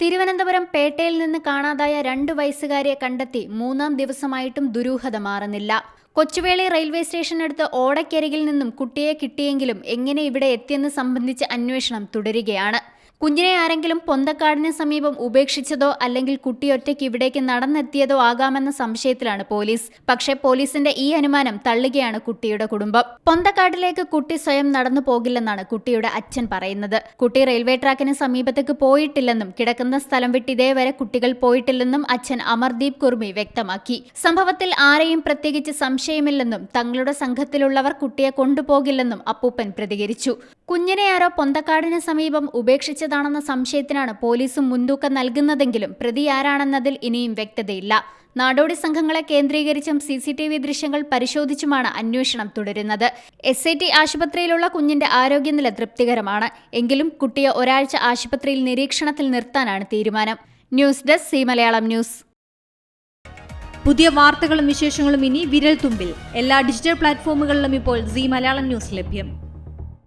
തിരുവനന്തപുരം പേട്ടയിൽ നിന്ന് കാണാതായ രണ്ട് വയസ്സുകാരെ കണ്ടെത്തി മൂന്നാം ദിവസമായിട്ടും ദുരൂഹത മാറുന്നില്ല. കൊച്ചുവേളി റെയിൽവേ സ്റ്റേഷനടുത്ത് ഓടക്കരികിൽ നിന്നും കുട്ടിയെ കിട്ടിയെങ്കിലും എങ്ങനെ ഇവിടെ എത്തിയെന്ന് സംബന്ധിച്ച് അന്വേഷണം തുടരുകയാണ്. കുഞ്ഞിനെ ആരെങ്കിലും പൊന്തക്കാടിന് സമീപം ഉപേക്ഷിച്ചതോ അല്ലെങ്കിൽ കുട്ടി ഒറ്റയ്ക്ക് ഇവിടേക്ക് നടന്നെത്തിയതോ ആകാമെന്ന സംശയത്തിലാണ് പോലീസ്. പക്ഷേ പോലീസിന്റെ ഈ അനുമാനം തള്ളുകയാണ് കുട്ടിയുടെ കുടുംബം. പൊന്തക്കാട്ടിലേക്ക് കുട്ടി സ്വയം നടന്നു പോകില്ലെന്നാണ് കുട്ടിയുടെ അച്ഛൻ പറയുന്നത്. കുട്ടി റെയിൽവേ ട്രാക്കിന് സമീപത്തേക്ക് പോയിട്ടില്ലെന്നും കിടക്കുന്ന സ്ഥലം വിട്ട് ഇതേവരെ കുട്ടികൾ പോയിട്ടില്ലെന്നും അച്ഛൻ അമർദീപ് കുർമി വ്യക്തമാക്കി. സംഭവത്തിൽ ആരെയും പ്രത്യേകിച്ച് സംശയമില്ലെന്നും തങ്ങളുടെ സംഘത്തിലുള്ളവർ കുട്ടിയെ കൊണ്ടുപോകില്ലെന്നും അപ്പൂപ്പൻ പ്രതികരിച്ചു. കുഞ്ഞിനെ ആരോ പൊന്തക്കാടിന് സമീപം ഉപേക്ഷിച്ചതാണെന്ന സംശയത്തിനാണ് പോലീസും മുൻതൂക്കം നൽകുന്നതെങ്കിലും പ്രതി ആരാണെന്നതിൽ ഇനിയും വ്യക്തതയില്ല. നാടോടി സംഘങ്ങളെ കേന്ദ്രീകരിച്ചും സി സി ടി വി ദൃശ്യങ്ങൾ പരിശോധിച്ചുമാണ് അന്വേഷണം തുടരുന്നത്. എസ് ഐ ടി ആശുപത്രിയിലുള്ള കുഞ്ഞിന്റെ ആരോഗ്യനില തൃപ്തികരമാണ്. എങ്കിലും കുട്ടിയെ ഒരാഴ്ച ആശുപത്രിയിൽ നിരീക്ഷണത്തിൽ നിർത്താനാണ് തീരുമാനം. News desk C Malayalam news. പുതിയ വാർത്തകളും വിശേഷങ്ങളും ഇനി വിരൽ തുമ്പിൽ എല്ലാ ഡിജിറ്റൽ പ്ലാറ്റ്ഫോമുകളിലും ഇപ്പോൾ സി മലയാളം ന്യൂസ് ലഭ്യം.